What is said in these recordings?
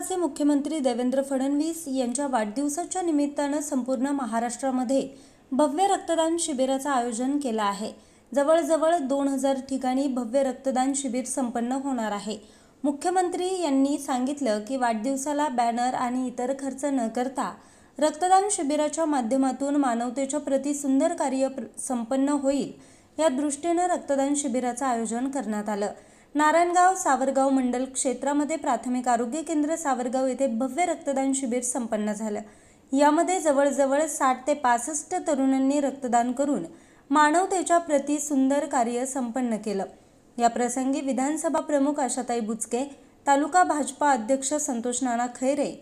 महाराष्ट्राचे मुख्यमंत्री देवेंद्र फडणवीस यांच्या वाढदिवसाच्या निमित्तानं संपूर्ण महाराष्ट्रामध्ये भव्य रक्तदान शिबिराचं आयोजन केलं आहे. जवळजवळ दोन हजार ठिकाणी भव्य रक्तदान शिबिर संपन्न होणार आहे. मुख्यमंत्री यांनी सांगितलं की वाढदिवसाला बॅनर आणि इतर खर्च न करता रक्तदान शिबिराच्या माध्यमातून मानवतेच्या प्रति सुंदर कार्य संपन्न होईल. या दृष्टीनं रक्तदान शिबिराचं आयोजन करण्यात आलं. नारायणगाव सावरगाव मंडल क्षेत्रामध्ये प्राथमिक आरोग्य केंद्र सावरगाव येथे भव्य रक्तदान शिबिर संपन्न झालं. यामध्ये जवळजवळ साठ ते पासष्ट तरुणांनी रक्तदान करून मानवतेच्या प्रती सुंदर कार्य संपन्न केलं. या प्रसंगी विधानसभा प्रमुख आशाताई बुचके तालुका भाजपा अध्यक्ष संतोष नाना खैरे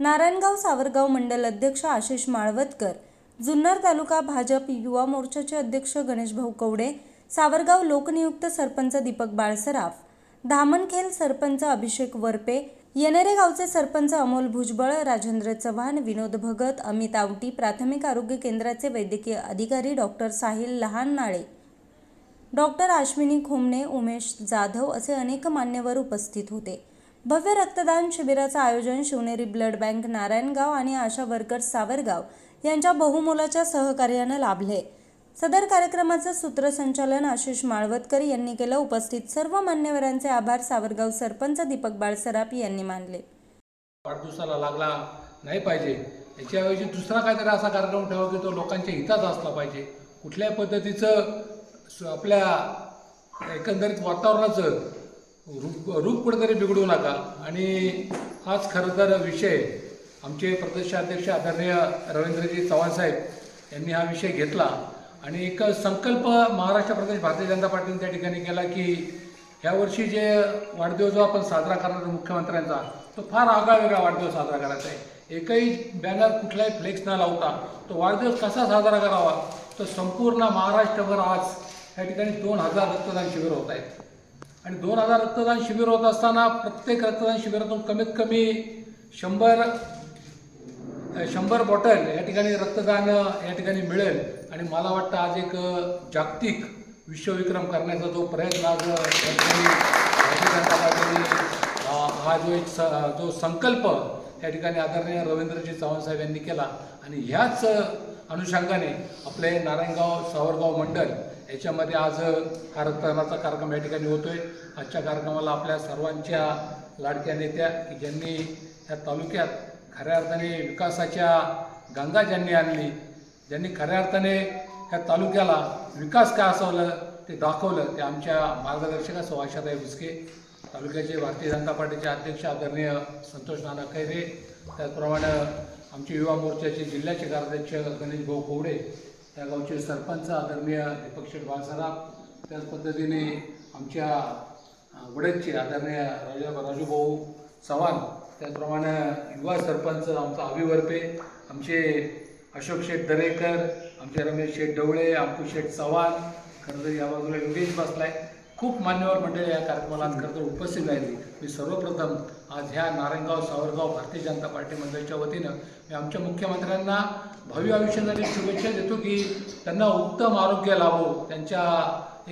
नारायणगाव सावरगाव मंडल अध्यक्ष आशिष माळवतकर जुन्नर तालुका भाजप युवा मोर्चाचे अध्यक्ष गणेशभाऊ कवडे सावरगाव लोकनियुक्त सरपंच दीपक बाळसराफ धामणखेल सरपंच अभिषेक वरपे येणेरे गावचे सरपंच अमोल भुजबळ राजेंद्र चव्हाण विनोद भगत अमित आवटी प्राथमिक आरोग्य केंद्राचे वैद्यकीय अधिकारी डॉक्टर साहिल लहाननाळे डॉक्टर आश्विनी खोमणे उमेश जाधव असे अनेक मान्यवर उपस्थित होते. भव्य रक्तदान शिबिराचं आयोजन शिवनेरी ब्लड बँक नारायणगाव आणि आशा वर्कर्स सावरगाव यांच्या बहुमोलाच्या सहकार्यानं लाभले सदर कार्यक्रमाचं सूत्रसंचालन आशिष माळवतकर यांनी केलं. उपस्थित सर्व मान्यवरांचे आभार. सावरगाव सरपंच दीपक बाळसराप यांनी मानले. वाढदिवसाला लागला नाही पाहिजे. याच्याऐवजी दुसरा काहीतरी असा कार्यक्रम ठेवा की तो लोकांच्या हिताचा असला पाहिजे. कुठल्याही पद्धतीचं आपल्या एकंदरीत वातावरणाचं रूप रूप कुठेतरी बिघडू नका. आणि हाच खरं तर विषय आमचे प्रदेशाध्यक्ष आदरणीय रवींद्रजी चव्हाण साहेब यांनी हा विषय घेतला. आणि एक संकल्प महाराष्ट्र प्रदेश भारतीय जनता पार्टीने त्या ठिकाणी केला की ह्या वर्षी जे वाढदिवस जो आपण साजरा करणार मुख्यमंत्र्यांचा तो फार आगळा वेगळा वाढदिवस साजरा करायचा आहे. एकही बॅनर कुठलाही फ्लेक्स न लावता तो वाढदिवस कसा साजरा करावा तर संपूर्ण महाराष्ट्रभर आज या ठिकाणी दोन हजार रक्तदान शिबिर होत आहेत. आणि दोन हजार रक्तदान शिबिर होत असताना प्रत्येक रक्तदान शिबिरातून कमीत कमी शंभर शंभर बॉटल या ठिकाणी रक्तदान या ठिकाणी मिळेल. आणि मला वाटतं आज एक जागतिक विश्वविक्रम करण्याचा जो प्रयत्न आज भारतीय जनता पार्टीने हा जो एक स जो संकल्प या ठिकाणी आदरणीय रवींद्रजी चव्हाण साहेब यांनी केला आणि ह्याच अनुषंगाने आपले नारायणगाव सावरगाव मंडल याच्यामध्ये आज हा रक्तदानाचा कार्यक्रम या ठिकाणी होतो आहे आजच्या कार्यक्रमाला आपल्या सर्वांच्या लाडक्या नेत्या की ज्यांनी ह्या तालुक्यात खऱ्या अर्थाने विकासाच्या गंगा ज्यांनी आणली ज्यांनी खऱ्या अर्थाने ह्या तालुक्याला विकास काय असावलं ते दाखवलं ते आमच्या मार्गदर्शकाचं सौ आशाताई बुचके तालुक्याचे भारतीय जनता पार्टीचे अध्यक्ष आदरणीय संतोष नाना खैरे त्याचप्रमाणे आमचे युवा मोर्चाचे जिल्ह्याचे कार्याध्यक्ष गणेश भाऊ कोवडे त्या गावचे सरपंच आदरणीय दीपक शेठ बाळसराफ त्याच पद्धतीने आमच्या अ, वडदचे आदरणीय राजा राजूभाऊ चव्हाण त्याचप्रमाणे युवा सरपंच आमचा अभिवर्पे आमचे अशोक शेठ दरेकर आमचे रमेश शेठ डवळे अंकुश शेठ चव्हाण खरं तर या बाजूला योगेश बसलाय. खूप मान्यवर मंडळी या कार्यक्रमाला आज खरं तर उपस्थित राहिली. मी सर्वप्रथम आज ह्या नारायणगाव सावरगाव भारतीय जनता पार्टी मंडळाच्या वतीनं मी आमच्या मुख्यमंत्र्यांना भावी आयुष्यासाठी शुभेच्छा देतो की त्यांना उत्तम आरोग्य लाभो त्यांच्या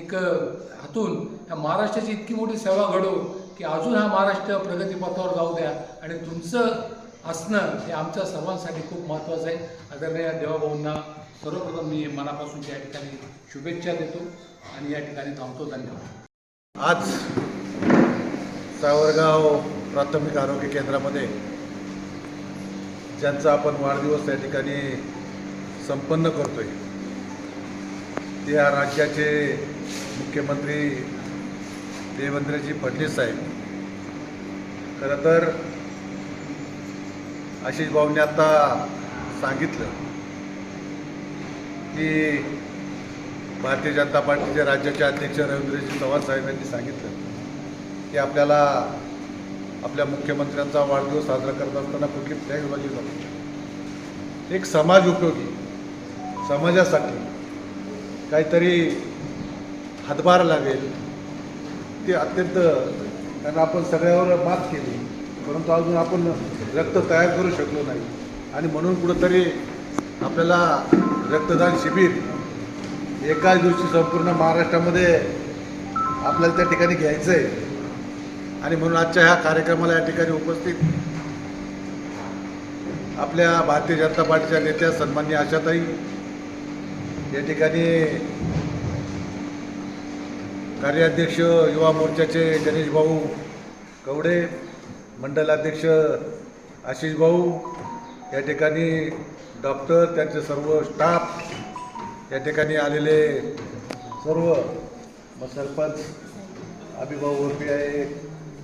एक हातून ह्या महाराष्ट्राची इतकी मोठी सेवा घडो की अजून हा महाराष्ट्र प्रगतीपथावर जाऊ द्या. आणि तुमचं असणं हे आमच्या सर्वांसाठी खूप महत्त्वाचं आहे. आदरणीय देवाभाऊंना सर्वप्रथम मी मनापासून या ठिकाणी शुभेच्छा देतो आणि या ठिकाणी थांबतो धन्यवाद. आज सावरगाव प्राथमिक आरोग्य केंद्रामध्ये ज्यांचा आपण वाढदिवस त्या ठिकाणी संपन्न करतोय ते या राज्याचे मुख्यमंत्री देवेंद्रजी फडणवीस साहेब. खरं तर आशिष भाऊने आता सांगितलं की भारतीय जनता पार्टीचे राज्याचे अध्यक्ष रवींद्रजी चव्हाण साहेब यांनी सांगितलं की आपल्याला आपल्या मुख्यमंत्र्यांचा वाढदिवस साजरा करत असताना कुठली फ्लॅग वाजली जातो एक समाज उपयोगी समाजासाठी काहीतरी हातभार लागेल ते अत्यंत कारण आपण सगळ्यावर मात केली परंतु अजून आपण रक्त तयार करू शकलो नाही. आणि म्हणून कुठंतरी आपल्याला रक्तदान शिबिर एकाच दिवशी संपूर्ण महाराष्ट्रामध्ये आपल्याला त्या ठिकाणी घ्यायचं आहे आणि म्हणून आजच्या ह्या कार्यक्रमाला या ठिकाणी उपस्थित आपल्या भारतीय जनता पार्टीच्या नेत्या सन्मान्य आशाताई या ठिकाणी कार्याध्यक्ष युवा मोर्चाचे गणेश भाऊ कवडे मंडलाध्यक्ष आशिष भाऊ या ठिकाणी डॉक्टर त्यांचे सर्व स्टाफ या ठिकाणी आलेले सर्व मग सरपंच अभिभाऊ ओरपी आहे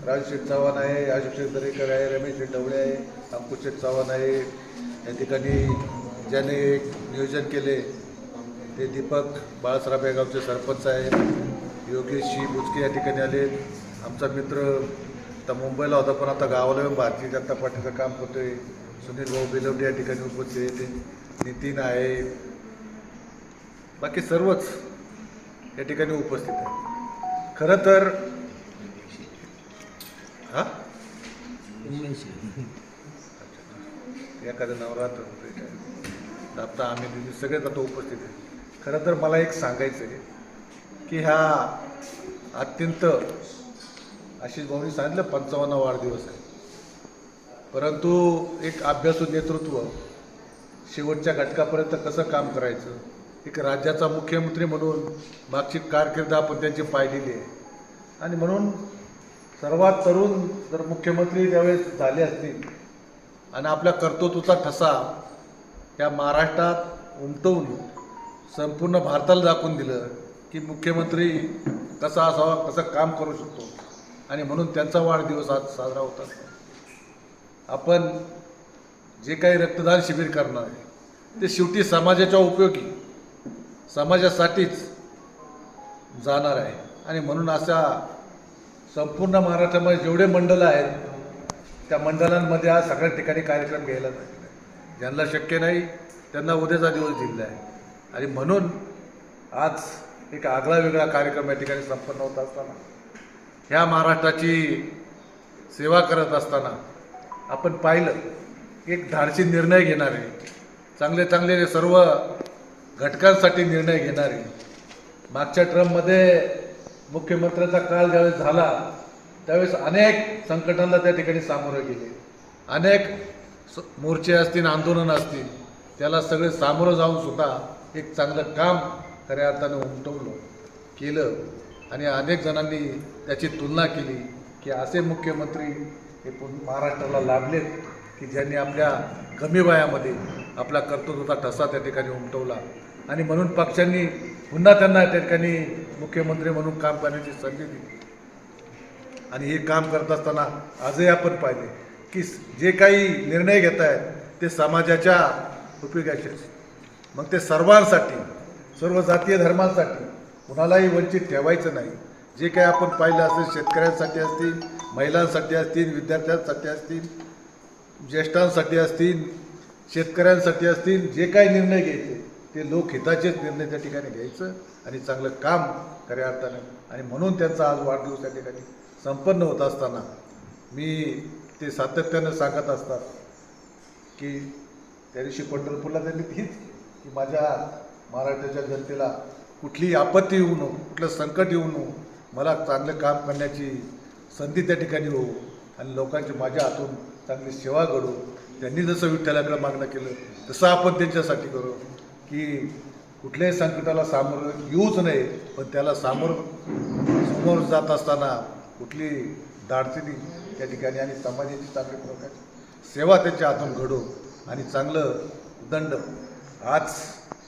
राजशेठ चव्हाण आहे आशुषेठ दरेकर आहे रमेश ढवळे आहे अंकुश शेठ चव्हाण आहे. या ठिकाणी ज्याने एक नियोजन केले ते दीपक बाळासाहेब या गावचे सरपंच आहेत. योगेश शी बुचके या ठिकाणी आले आमचा मित्र आता मुंबईला होता पण आता गावाला येऊन भारतीय जनता पार्टीचं काम करतोय सुनील भाऊ बेलवडे या ठिकाणी उपस्थित आहेत नितीन आहे. बाकी सर्वच या ठिकाणी उपस्थित आहे खरं तर हा? एखादं नवरात्र आता आम्ही दिदी सगळेच आता उपस्थित आहे खरं तर मला एक सांगायचं आहे की ह्या अत्यंत आशिष भाऊनी सांगितलं पंचावन्न वाढदिवस आहे. परंतु एक अभ्यासू नेतृत्व शेवटच्या घटकापर्यंत कसं काम करायचं? एक राज्याचा मुख्यमंत्री म्हणून मागची कारकीर्द आपण त्यांची पाहिलेली आहे. आणि म्हणून सर्वात तरुण जर मुख्यमंत्री त्यावेळेस झाले असतील आणि आपल्या कर्तृत्वाचा ठसा या महाराष्ट्रात उमटवून संपूर्ण भारताला दाखवून दिलं की मुख्यमंत्री कसा असावा कसं काम करू शकतो? आणि म्हणून त्यांचा वाढदिवस आज साजरा होता आपण जे काही रक्तदान शिबिर करणार आहे ते शेवटी समाजाच्या उपयोगी समाजासाठीच जाणार आहे. आणि म्हणून अशा संपूर्ण महाराष्ट्रामध्ये जेवढे मंडलं आहेत त्या मंडळांमध्ये आज सगळ्या ठिकाणी कार्यक्रम घ्यायला पाहिजे ज्यांना शक्य नाही त्यांना उद्याचा दिवस दिलेला आहे. आणि म्हणून आज एक आगळा वेगळा कार्यक्रम या ठिकाणी संपन्न होत असताना ह्या महाराष्ट्राची सेवा करत असताना आपण पाहिलं एक धाडसी निर्णय घेणारे चांगले चांगले सर्व घटकांसाठी निर्णय घेणारे मागच्या ट्रममध्ये मुख्यमंत्र्यांचा काळ ज्यावेळेस झाला त्यावेळेस अनेक संकटांना त्या ठिकाणी सामोरे गेले. अनेक स- मोर्चे असतील आंदोलनं असतील त्याला सगळे सामोरं जाऊन सुद्धा एक चांगलं काम खऱ्या अर्थानं उमटवलं केलं. आणि अनेक जणांनी त्याची तुलना केली की असे मुख्यमंत्री हे महाराष्ट्राला लाभलेत की ज्यांनी आपल्या कमी वयामध्ये आपला कर्तृत्वाचा ठसा त्या ठिकाणी उमटवला. आणि म्हणून पक्षांनी पुन्हा त्यांना त्या ठिकाणी मुख्यमंत्री म्हणून काम करण्याची संधी दिली. आणि हे काम करत असताना आजही आपण पाहिले की जे काही निर्णय घेत आहेत ते समाजाच्या उपयोगाचे मग ते सर्वांसाठी सर्व जातीय धर्मांसाठी कुणालाही वंचित ठेवायचं नाही. जे काही आपण पाहिलं असेल शेतकऱ्यांसाठी असतील महिलांसाठी असतील विद्यार्थ्यांसाठी असतील ज्येष्ठांसाठी असतील शेतकऱ्यांसाठी असतील जे काही निर्णय घ्यायचे ते लोकहिताचेच निर्णय त्या ठिकाणी घ्यायचं आणि चांगलं काम खऱ्या अर्थानं आणि म्हणून त्यांचा आज वाढदिवस त्या ठिकाणी संपन्न होत असताना मी ते सातत्यानं सांगत असतात की त्या दिवशी पंढरपूरला त्यांनी तीच की माझ्या महाराष्ट्राच्या जनतेला कुठली आपत्ती येऊ नको कुठलं संकट येऊ नको मला चांगलं काम करण्याची संधी त्या ठिकाणी होऊ आणि लोकांची माझ्या हातून चांगली सेवा घडू. त्यांनी जसं विठ्ठलाकडे मागणं केलं तसं आपण त्यांच्यासाठी करू. की कुठल्याही संकटाला सामोरं येऊच नये पण त्याला सामोर समोर जात असताना कुठली दाडचिनी त्या ठिकाणी आणि समाजाची चांगली प्रकारची सेवा त्यांच्या हातून घडू आणि चांगलं दंड आज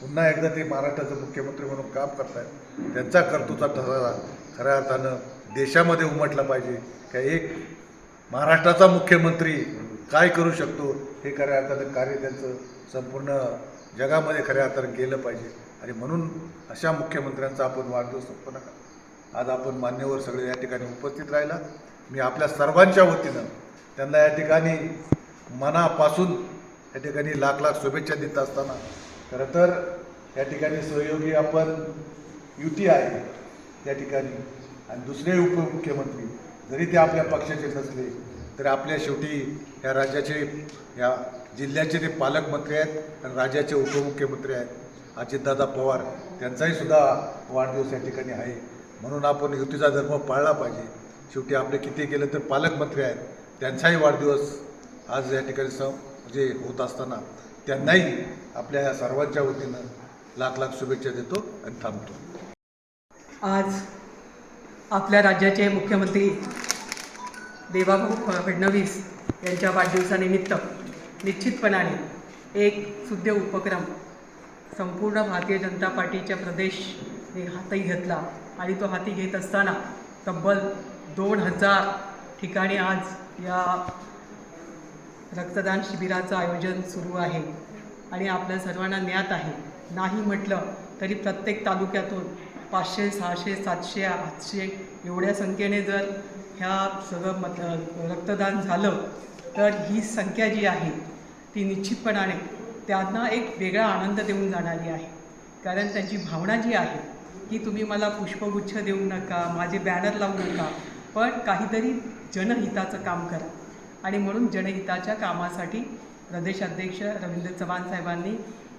पुन्हा एकदा ते महाराष्ट्राचे मुख्यमंत्री म्हणून काम करतायत. त्यांचा कर्तृत्व ठरला खऱ्या अर्थानं देशामध्ये उमटला पाहिजे. का एक महाराष्ट्राचा मुख्यमंत्री काय करू शकतो हे खऱ्या अर्थानं कार्य त्यांचं संपूर्ण जगामध्ये खऱ्या अर्थानं केलं पाहिजे. आणि म्हणून अशा मुख्यमंत्र्यांचा आपण वाढदिवस संपन्न करा. आज आपण मान्यवर सगळे या ठिकाणी उपस्थित राहिला. मी आपल्या सर्वांच्या वतीनं त्यांना या ठिकाणी मनापासून या ठिकाणी लाख लाख शुभेच्छा देत असताना खरं तर या ठिकाणी सहयोगी आपण युती आहे त्या ठिकाणी आणि दुसरे उपमुख्यमंत्री जरी ते आपल्या पक्षाचे नसले तरी आपल्या शेवटी या राज्याचे या जिल्ह्याचे ते पालकमंत्री आहेत आणि राज्याचे उपमुख्यमंत्री आहेत. अजितदादा पवार त्यांचाही सुद्धा वाढदिवस या ठिकाणी आहे. म्हणून आपण युतीचा धर्म पाळला पाहिजे. शेवटी आपले किती गेलं तर पालकमंत्री आहेत. त्यांचाही वाढदिवस आज या ठिकाणी स जे होत असताना त्यांनाही आपल्या या सर्वांच्या वतीनं लाख लाख शुभेच्छा देतो आणि थांबतो. आज आपल्या राज्याचे मुख्यमंत्री देवाभाऊ फडणवीस यांच्या वाढदिवसानिमित्त निश्चितपणाने एक सुद्ध उपक्रम संपूर्ण भारतीय जनता पार्टीच्या प्रदेशने हाती घेतला आणि तो हाती घेत असताना तब्बल दोन हजार ठिकाणी आज या रक्तदान शिबिराचं आयोजन सुरू आहे आणि आपल्या सर्वांना ज्ञात आहे नाही म्हटलं तरी प्रत्येक तालुक्यातून पाचशे सहाशे सातशे आठशे एवढ्या संख्येने जर ह्या सगळं मत रक्तदान झालं तर ही संख्या जी आहे ती निश्चितपणाने त्यांना एक वेगळा आनंद देऊन जाणारी आहे. कारण त्यांची भावना जी आहे की तुम्ही मला पुष्पगुच्छ देऊ नका माझे बॅनर लावू नका पण काहीतरी जनहिताचं काम करा. आणि म्हणून जनहिताच्या कामासाठी प्रदेशाध्यक्ष रवींद्र चव्हाण साहेबांनी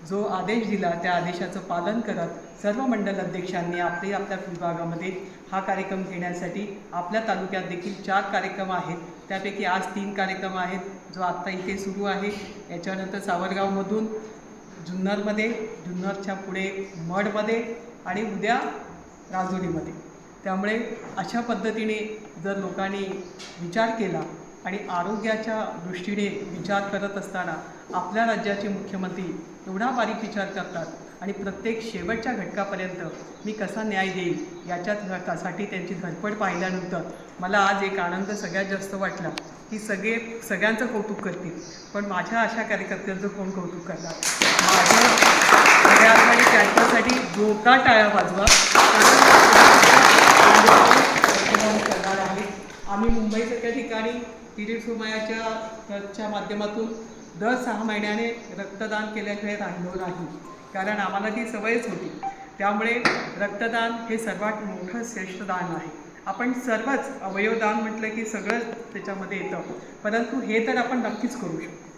जो आदेश दिला त्या आदेशाचं पालन करत सर्व मंडल अध्यक्षांनी आपले आपल्या विभागामध्ये हा कार्यक्रम घेण्यासाठी आपल्या तालुक्यात देखील चार कार्यक्रम आहेत. त्यापैकी आज तीन कार्यक्रम आहेत जो आत्ता इथे सुरू आहे. याच्यानंतर सावरगावमधून जुन्नरमध्ये जुन्नरच्या पुढे मडमध्ये आणि उद्या राजुरीमध्ये त्यामुळे अशा पद्धतीने जर लोकांनी विचार केला आणि आरोग्याच्या दृष्टीने विचार करत असताना आपल्या राज्याचे मुख्यमंत्री एवढा बारीक विचार करतात आणि प्रत्येक शेवटच्या घटकापर्यंत मी कसा न्याय देईल याच्यासाठी त्यांची धडपड पाहिल्यानंतर मला आज एक आनंद सगळ्यात जास्त वाटला की सगळे सगळ्यांचं कौतुक करतील. पण माझ्या अशा कार्यकर्त्यांचं कोण कौतुक करणार? माझ्या सगळ्यांसाठी त्यांच्यासाठी जोरदार टाळ्या वाजवा. आम्ही मुंबईसारख्या ठिकाणी पिरियड सोमयाच्या माध्यमातून दर सहा महिन्याने रक्तदान केल्याशिवाय राहिलो नाही. कारण आम्हाला ती सवयच होती. त्यामुळे रक्तदान हे सर्वात मोठं श्रेष्ठ दान आहे. आपण सर्वच अवयवदान म्हटलं की सगळं त्याच्यामध्ये येतं. परंतु हे तर आपण नक्कीच करू शकतो.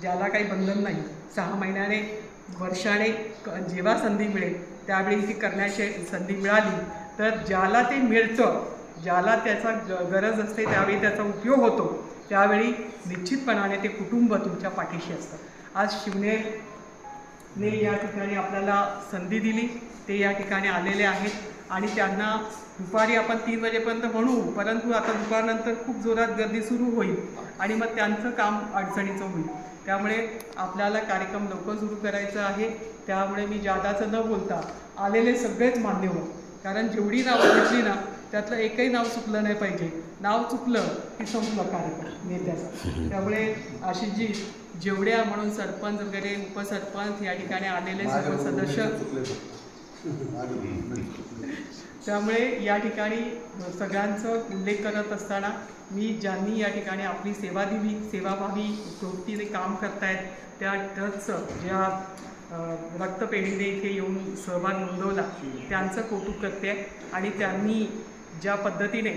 ज्याला काही बंधन नाही. सहा महिन्याने वर्षाने क- जेव्हा संधी मिळेल त्यावेळी ती करण्याची संधी मिळाली तर ज्याला ते मिळतं ज्याला त्याचा ग- गरज असते त्यावेळी त्याचा उपयोग होतो. त्यावेळी निश्चितपणाने ते कुटुंब तुमच्या पाठीशी असतं. आज शिवनेने या ठिकाणी आपल्याला संधी दिली. ते या ठिकाणी आलेले आहेत. आणि त्यांना दुपारी आपण तीन वाजेपर्यंत म्हणू परंतु आता दुपारनंतर खूप जोरात गर्दी सुरू होईल आणि मग त्यांचं काम अडचणीचं होईल. त्यामुळे आपल्याला कार्यक्रम लवकर सुरू करायचा आहे. त्यामुळे मी जादाचं न बोलता आलेले सगळेच मान्यवर कारण जेवढी नावं घेतली ना त्यातलं एकही नाव चुकलं नाही पाहिजे. नाव चुकलं की संपलं कार्यक्रम नेत्याचं. त्यामुळे आशिषजी जेवढ्या म्हणून सरपंच वगैरे उपसरपंच या ठिकाणी आलेले सर्व सदस्य त्यामुळे या ठिकाणी सगळ्यांचं उल्लेख करत असताना मी ज्यांनी या ठिकाणी आपली सेवा दिली सेवाभावी प्रवृत्तीने काम करतायत त्या ट्रस्टचं ज्या रक्तपेढीने इथे येऊन सहभाग नोंदवला त्यांचं कौतुक करते. आणि त्यांनी ज्या पद्धतीने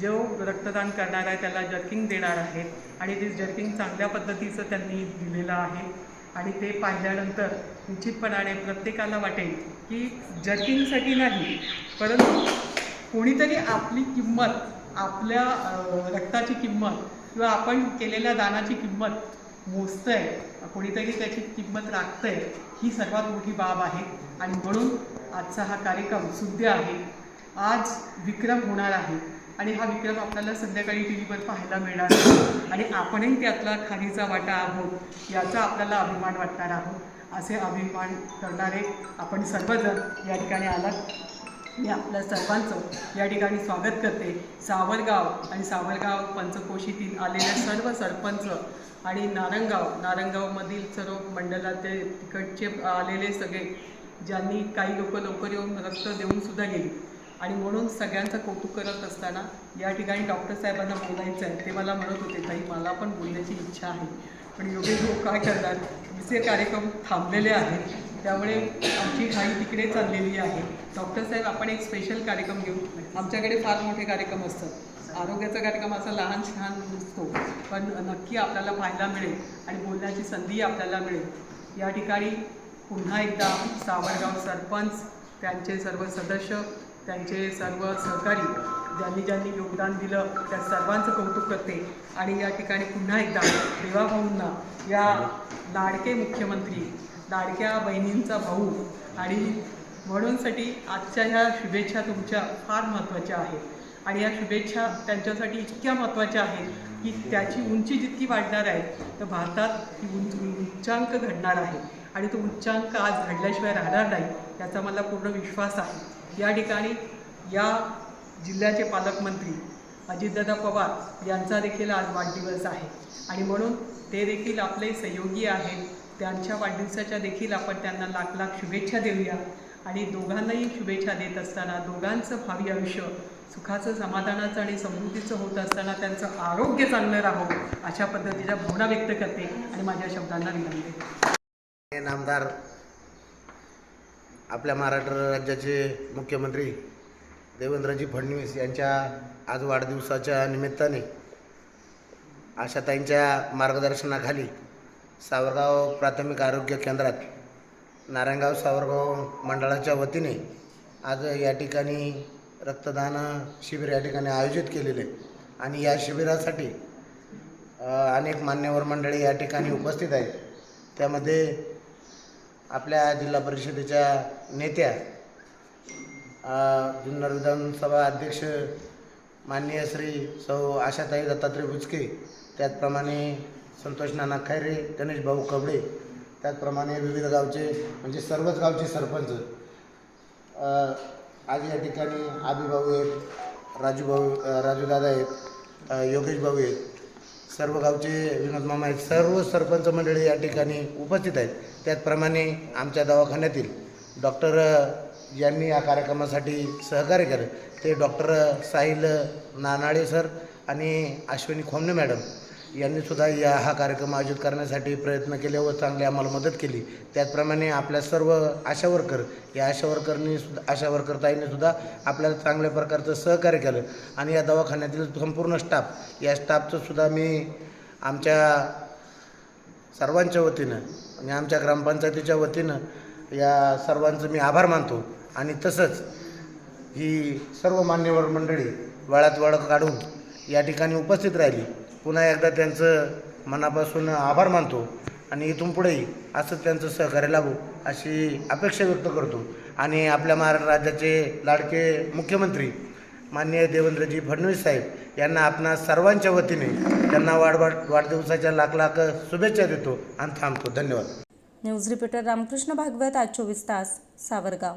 जो रक्तदान करणार आहे त्याला जर्किंग देणार आहेत आणि ते जर्किंग चांगल्या पद्धतीचं त्यांनी दिलेलं आहे. आणि ते पाहिल्यानंतर निश्चितपणाने प्रत्येकाला वाटेल की जर्किंगसाठी नाही परंतु कोणीतरी आपली किंमत आपल्या रक्ताची किंमत किंवा आपण केलेल्या दानाची किंमत मोजतंय कोणीतरी त्याची किंमत राखतंय ही सर्वात मोठी बाब आहे. आणि म्हणून आजचा हा कार्यक्रम सुद्ध आहे. आज विक्रम होणार आहे. आणि हा विक्रम आपल्याला संध्याकाळी टी व्हीवर पाहायला मिळणार आहे. आणि आपणही त्यातला खाणीचा वाटा आहोत याचा आपल्याला अभिमान वाटणार आहोत. असे अभिमान करणारे आपण सर्वजण या ठिकाणी आलात. मी आपल्या सर्वांचं या ठिकाणी स्वागत करते. सावरगाव आणि सावरगाव पंचकोशीतील आलेल्या सर्व सरपंच आणि नारंगाव नारंगावमधील सर्व मंडळाचे तिकडचे आलेले सगळे ज्यांनी काही लोक लवकर येऊन रक्त देऊन सुद्धा गेली. आणि म्हणून सगळ्यांचं कौतुक करत असताना या ठिकाणी डॉक्टर साहेबांना बोलायचं आहे. ते मला म्हणत होते ताई मला पण बोलण्याची इच्छा आहे. पण योगेश भाऊ काय करणार विसे कार्यक्रम थांबलेले आहेत. त्यामुळे आमची घाई तिकडे चाललेली आहे. डॉक्टर साहेब आपण एक स्पेशल कार्यक्रम घेऊ. आमच्याकडे फार मोठे कार्यक्रम असतात. आरोग्याचा कार्यक्रम असा लहान छान नसतो. पण नक्की आपल्याला पाहायला मिळेल आणि बोलण्याची संधी आपल्याला मिळेल. या ठिकाणी पुन्हा एकदा सावरगाव सरपंच त्यांचे सर्व सदस्य त्यांचे सर्व सहकारी ज्यांनी ज्यांनी योगदान दिलं त्या सर्वांचं कौतुक करते. आणि या ठिकाणी पुन्हा एकदा देवाभाऊंना या लाडके मुख्यमंत्री लाडक्या बहिणींचा भाऊ आणि म्हणूनसाठी आजच्या ह्या शुभेच्छा तुमच्या फार महत्त्वाच्या आहेत. आणि या शुभेच्छा त्यांच्यासाठी इतक्या महत्त्वाच्या आहेत की त्याची उंची जितकी वाढणार आहे तर भारतात ती उंच उच्चांक घडणार आहे. आणि तो उच्चांक आज घडल्याशिवाय राहणार नाही याचा मला पूर्ण विश्वास आहे. या ठिकाणी या जिल्ह्याचे पालकमंत्री अजितदादा पवार यांचा देखील आज वाढदिवस आहे. आणि म्हणून ते देखील आपले सहयोगी आहेत. त्यांच्या वाढदिवसाच्या देखील आपण त्यांना लाख लाख शुभेच्छा देऊया. आणि दोघांनाही शुभेच्छा देत असताना दोघांचं भावी आयुष्य सुखाचं समाधानाचं आणि समृद्धीचं होत असताना त्यांचं आरोग्य चांगलं राहो अशा पद्धतीच्या भावना व्यक्त करते आणि माझ्या शब्दांना विनंती. नामदार आपल्या महाराष्ट्र राज्याचे मुख्यमंत्री देवेंद्रजी फडणवीस यांच्या आज वाढदिवसाच्या निमित्ताने आशाताईंच्या मार्गदर्शनाखाली सावरगाव प्राथमिक आरोग्य केंद्रात नारायणगाव सावरगाव मंडळाच्या वतीने आज या ठिकाणी रक्तदान शिबिर या ठिकाणी आयोजित केलेले आणि या शिबिरासाठी अनेक मान्यवर मंडळी या ठिकाणी उपस्थित आहेत. त्यामध्ये आपल्या जिल्हा परिषदेच्या नेत्या जुन्नर विधानसभा अध्यक्ष माननीय श्री सौ आशाताई दत्तात्रय बुचके त्याचप्रमाणे संतोष नाना खैरे गणेश भाऊ कबडे त्याचप्रमाणे विविध गावचे म्हणजे सर्वच गावचे सरपंच. आज या ठिकाणी आबीभाऊ आहेत राजूभाऊ अ, राजूदादा आहेत योगेशभाऊ योगेश भाऊ आहेत सर्व गावचे विनोद मामा आहेत सर्व सरपंच मंडळी या ठिकाणी उपस्थित आहेत. त्याचप्रमाणे आमच्या दवाखान्यातील डॉक्टर यांनी या कार्यक्रमासाठी सहकार्य केलं. ते डॉक्टर साहिल नानाळे सर आणि अश्विनी खोमने मॅडम यांनी सुद्धा या हा कार्यक्रम आयोजित करण्यासाठी प्रयत्न केले व चांगली आम्हाला मदत केली. त्याचप्रमाणे आपल्या सर्व आशा वर्कर या आशा वर्करनी सुद्धा आशा वर्कर ताईंनी सुद्धा आपल्याला चांगल्या प्रकारचं सहकार्य केलं आणि या दवाखान्यातील संपूर्ण स्टाफ या स्टाफचं सुद्धा मी आमच्या सर्वांच्या वतीनं आणि आमच्या ग्रामपंचायतीच्या वतीनं या सर्वांचं मी आभार मानतो. आणि तसंच ही सर्व मान्यवर मंडळी वळात वळख काढून या ठिकाणी उपस्थित राहिली. पुन्हा एकदा त्यांचं मनापासून आभार मानतो. आणि इथून पुढेही असंच त्यांचं सहकार्य लाभू अशी अपेक्षा व्यक्त करतो. आणि आपल्या महाराष्ट्र राज्याचे लाडके मुख्यमंत्री माननीय देवेंद्रजी फडणवीस साहेब यांना आपणा सर्वांच्या वतीने त्यांना वाढवाढ वाढदिवसाच्या लाख लाख शुभेच्छा देतो आणि थांबतो. धन्यवाद. न्यूज रिपोर्टर रामकृष्ण भागवत आज चोवीस तास सावरगाव.